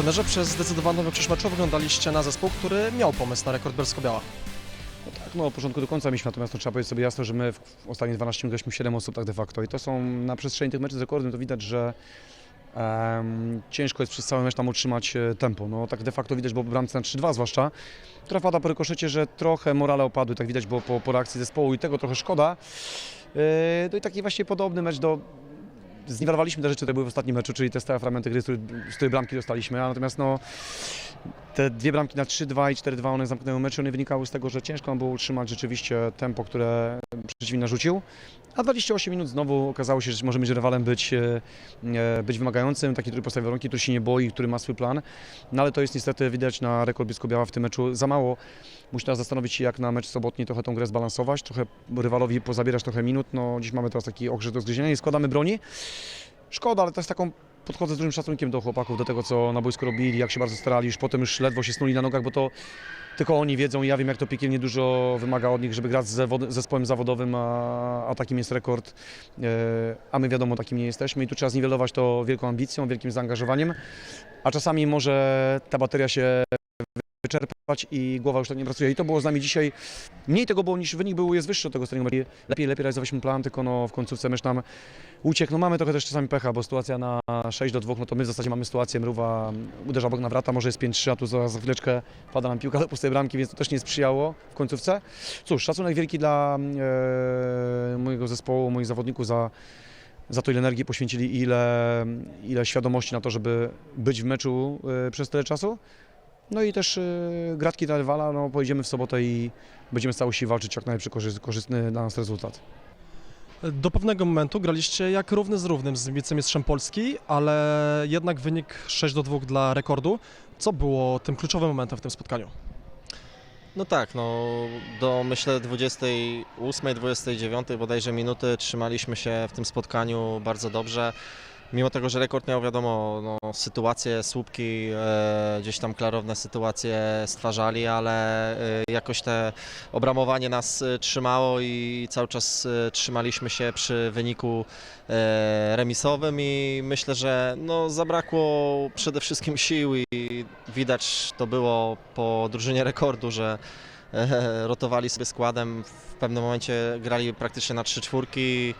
Trenerze, przez zdecydowaną większość meczu wyglądaliście na zespół, który miał pomysł na rekord Bielsko-Biała. No tak, no od początku do końca mieliśmy, natomiast to trzeba powiedzieć sobie jasno, że my w ostatnich 12 minut graliśmy 7 osób tak de facto i to są na przestrzeni tych meczów z rekordem, to widać, że em, ciężko jest przez cały mecz tam utrzymać e, tempo. No tak de facto widać, bo bramce na 3-2 zwłaszcza, która pada po rykoszecie, że trochę morale opadły, tak widać było po, po reakcji zespołu i tego trochę szkoda. E, No i taki właśnie podobny mecz do zniwelowaliśmy te rzeczy, które były w ostatnim meczu, czyli te stałe fragmenty gry, z których- bramki dostaliśmy, a natomiast no, te dwie bramki na 3-2 i 4-2 one zamknęły mecz, one wynikały z tego, że ciężko było utrzymać rzeczywiście tempo, które przeciwnik narzucił. A 28 minut znowu okazało się, że możemy z rywalem być, e, e, być wymagającym, taki, który postawia warunki, który się nie boi, który ma swój plan. No ale to jest niestety widać na rekord Bielsko-Biała w tym meczu za mało. Musi teraz zastanowić się, jak na mecz sobotni trochę tą grę zbalansować, trochę rywalowi pozabierać trochę minut. No, dziś mamy teraz taki ogrzech do zgryzienia i składamy broni. Szkoda, ale to jest taką podchodzę z dużym szacunkiem do chłopaków, do tego, co na boisku robili, jak się bardzo starali, już potem już ledwo się snuli na nogach, bo to tylko oni wiedzą i ja wiem, jak to piekielnie dużo wymaga od nich, żeby grać z zespołem zawodowym, a, a takim jest rekord, e, a my wiadomo, takim nie jesteśmy i tu trzeba zniwelować to wielką ambicją, wielkim zaangażowaniem, a czasami może ta bateria się wyczerpać i głowa już tak nie pracuje. I to było z nami dzisiaj. Mniej tego było niż wynik był, jest wyższy od tego meczu. Lepiej, lepiej realizowaliśmy plan, tylko no, w końcówce mecz nam uciekł. No mamy trochę też czasami pecha, bo sytuacja na 6 do 2, no to my w zasadzie mamy sytuację, Mruwa uderza obok nawrata, może jest 5-3, a tu za, za chwileczkę pada nam piłka do pustej bramki, więc to też nie sprzyjało w końcówce. Cóż, szacunek wielki dla e, mojego zespołu, moich zawodników za, za to, ile energii poświęcili ile, ile świadomości na to, żeby być w meczu e, przez tyle czasu. No i też y, gratki dla rywala, no pojedziemy w sobotę i będziemy całą siły walczyć jak najlepszy korzy- korzystny dla nas rezultat. Do pewnego momentu graliście jak równy z równym z wicemistrzem Polski, ale jednak wynik 6 do 2 dla rekordu. Co było tym kluczowym momentem w tym spotkaniu? No tak, no do myślę 28, 29 bodajże minuty trzymaliśmy się w tym spotkaniu bardzo dobrze. Mimo tego, że rekord miał wiadomo no, sytuacje, słupki, e, gdzieś tam klarowne sytuacje stwarzali, ale e, jakoś te obramowanie nas e, trzymało i cały czas e, trzymaliśmy się przy wyniku e, remisowym i myślę, że no, zabrakło przede wszystkim sił i widać to było po drużynie rekordu, że rotowali sobie składem, w pewnym momencie grali praktycznie na trzy czwórki.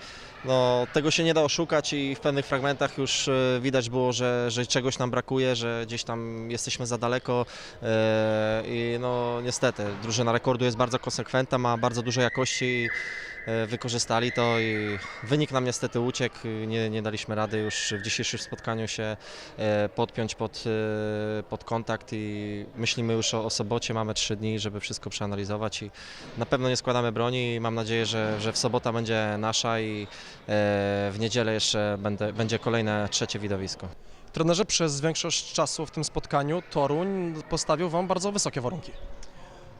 No, tego się nie da oszukać i w pewnych fragmentach już e, widać było, że, że czegoś nam brakuje, że gdzieś tam jesteśmy za daleko e, i no niestety drużyna rekordu jest bardzo konsekwentna, ma bardzo dużo jakości wykorzystali to i wynik nam niestety uciekł, nie, nie daliśmy rady już w dzisiejszym spotkaniu się e, podpiąć pod, e, pod kontakt i myślimy już o, o sobocie, mamy trzy dni, żeby wszystko przeanalizować i na pewno nie składamy broni i mam nadzieję, że, że w sobota będzie nasza i e, w niedzielę jeszcze będę, będzie kolejne trzecie widowisko. Trenerze, przez większość czasu w tym spotkaniu Toruń postawił Wam bardzo wysokie warunki.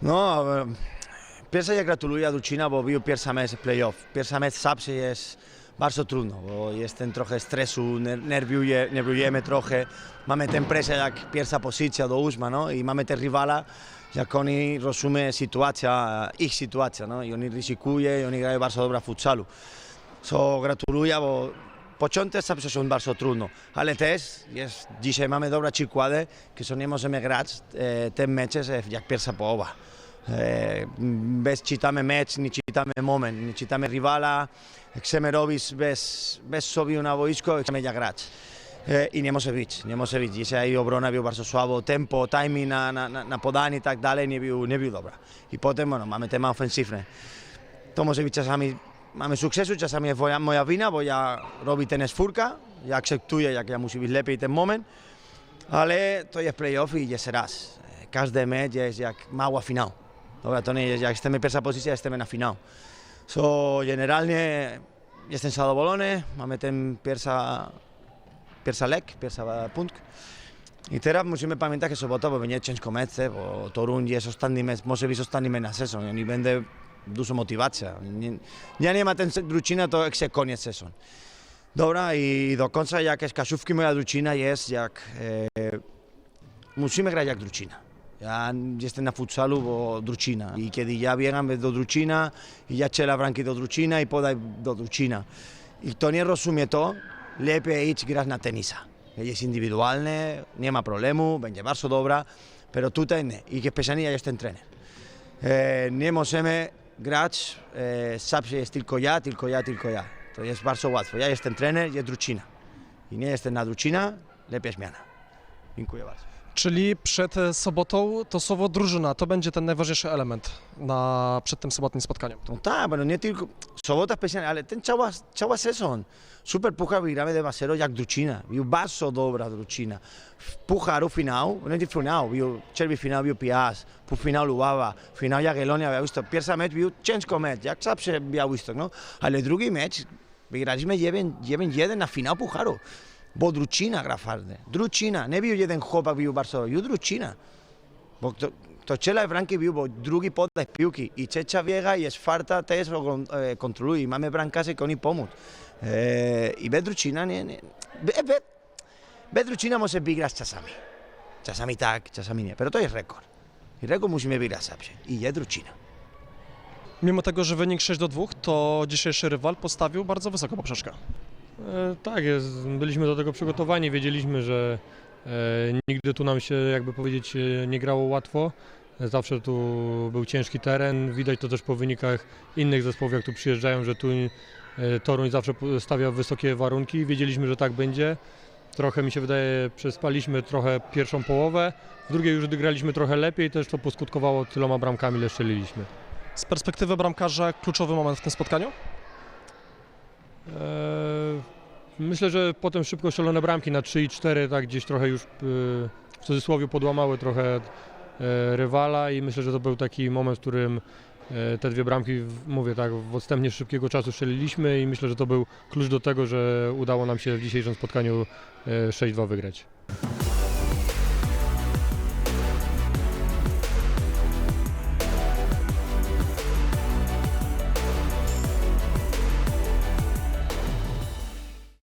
No, pierwsze ja gratuluję Ducina, bo był pierwszy mecz playoff. Pierwszy mecz zawsze jest bardzo trudno, bo jest ten trochę stresu, ner- nerwiuje, nerwiujemy trochę. Mamy tę presję jak pierwsza pozycja do ósma, no? I mamy też rywala, jak oni rozumie sytuacja, ich sytuacja, no? I oni ryzykują, i oni grają bardzo dobra futsalu. So, gratuluję, bo początek zawsze są bardzo trudno, ale też jest, dzisiaj mamy dobra przykłady, że nie możemy grać e, te mecze jak pierwsza połowa. E, bez czytamy mecz, nie czytamy moment, nie czytamy rywala, chcemy robić bez, bez sobie na boisko, chcemy ja grać. E, I nie może być, nie może być. Dzisiaj obrona był bardzo słabo, tempo, timing na, na, na, na podanie i tak dalej nie był, nie był dobra. I potem bueno, mamy temat ofensywny. To może być czasami, mamy sukcesu, czasami jest moja, moja wina, bo ja robię ten czwórka, ja akceptuję, jak ja musi być lepiej ten moment, ale to jest playoff i jest raz. Każdy mecz jest jak mała finał. Dobra, Toni, jak estem persa pozizia, estem en afinau. So, general, ne, estem sa bolone, ametem persa, persa lek, persa puntk, I teraz musimy pamiętać, że sobotowo będzie ciężko mece, eh, bo Torun jest ostatni mecz, może być ostatni mecz na sezon. Oni będę dużo motywacji. Ja nie ma ten druczyna, to jak się koniec sezon. Dobra, i do końca jak z kasówki moja druczyna jest, jak... E, eh, musimy grać jak druczyna. Ja jestem na futsalu, bo drucina. I kiedy ja biegam do drucina, i ja strzelam bramki do drucina i podaj do drucina. I kto nie rozumie to, lepiej idź grać na tenisa. jest indywidualne, nie ma problemu, będzie bardzo dobra, pero tutaj nie. I especialnie ja jestem trener. E, nie możemy grać, e, zawsze jest tylko ja, tylko ja, tylko ja. To jest bardzo łatwo. Ja jestem trener, jest druczyna. I nie jestem na druczyna, lepiej zmiana. Dziękuję bardzo. Czyli przed sobotą to słowo drużyna to będzie ten najważniejszy element na, przed tym sobotnim spotkaniem. No tak, pero nie tylko, sobota specjalnie, ale ten cała, cała sezon. Super Puchar wygramy de Basero jak druczyna. Był bardzo dobra druczyna. W Pucharu finał, no nie finał, był czerwi finał, był Piast, półfinał Lubawa, finał Jagiellonia, Białystok. Pierwszy mecz był ciężko mecz, jak zawsze Białystok, no. Ale drugi mecz wygraliśmy 1-1 na finał Pucharu. Bo druczyna gra fajnie. Druczyna, nie był jeden chłopak, był bardzo, był druczyna. Bo to, to Franki był, bo drugi podaje piłki i trzecia biega i jest farta też go e, kontroluje i mamy bramkarze que oni. E, I bez druczyna nie, nie. Be, be, bez wygrać czasami. Czasami tak, czasami nie, pero to jest rekord. I rekord musimy wygrać zawsze. I jest druczyna. Mimo tego, że wynik 6 do 2, to dzisiejszy rywal postawił bardzo wysoko poprzeczkę. E, Tak jest, byliśmy do tego przygotowani, wiedzieliśmy, że e, nigdy tu nam się, jakby powiedzieć, e, nie grało łatwo. Zawsze tu był ciężki teren, widać to też po wynikach innych zespołów, jak tu przyjeżdżają, że tu Toruń zawsze stawia wysokie warunki. Wiedzieliśmy, że tak będzie. Trochę mi się wydaje, przespaliśmy trochę pierwszą połowę, w drugiej już graliśmy trochę lepiej, też to poskutkowało tyloma bramkami, ile strzeliliśmy. Z perspektywy bramkarza kluczowy moment w tym spotkaniu? Eee, Myślę, że potem szybko strzelone bramki na 3 i 4 tak gdzieś trochę już e, w cudzysłowie podłamały trochę e, rywala i myślę, że to był taki moment, w którym e, te dwie bramki, mówię tak, w odstępnie szybkiego czasu strzeliliśmy i myślę, że to był klucz do tego, że udało nam się w dzisiejszym spotkaniu e, 6-2 wygrać.